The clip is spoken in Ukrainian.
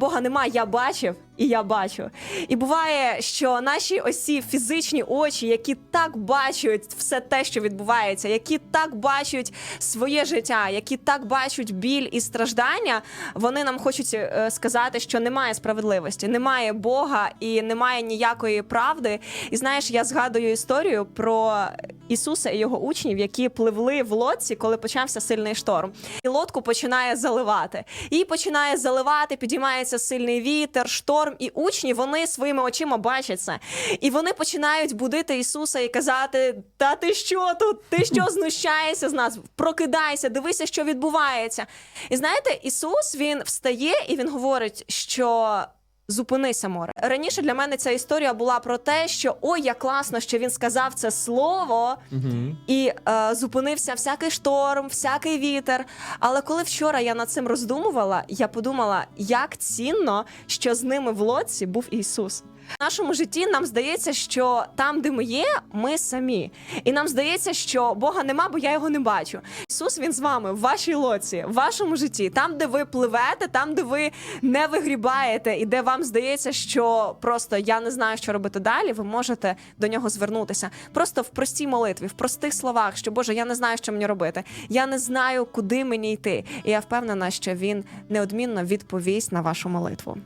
Бога нема, я бачив і я бачу. І буває, що наші ось ці фізичні очі, які так бачать все те, що відбувається, які так бачать своє життя, які так бачать біль і страждання, вони нам хочуть е, сказати, що немає справедливості, немає Бога і немає ніякої правди. І знаєш, я згадую історію про Ісуса і його учнів, які пливли в лодці, коли почався сильний шторм. І лодку починає заливати. Її починає заливати, підіймається сильний вітер, шторм, і учні вони своїми очима бачать це. І вони починають будити Ісуса і казати: Та ти що тут? Ти що знущаєшся з нас? Прокидайся, дивися, що відбувається. І знаєте, Ісус він встає і він говорить, що. Зупинися, море. Раніше для мене ця історія була про те, що ой, як класно, що він сказав це слово, і е, зупинився всякий шторм, всякий вітер. Але коли вчора я над цим роздумувала, я подумала, як цінно, що з ними в лодці був Ісус. В нашому житті нам здається, що там, де ми є, ми самі. І нам здається, що Бога нема, бо я його не бачу. Ісус він з вами в вашій лоці, в вашому житті, там, де ви пливете, там, де ви не вигрібаєте, і де вам здається, що просто я не знаю, що робити далі. Ви можете до нього звернутися. Просто в простій молитві, в простих словах, що Боже, я не знаю, що мені робити. Я не знаю, куди мені йти. І я впевнена, що він неодмінно відповість на вашу молитву.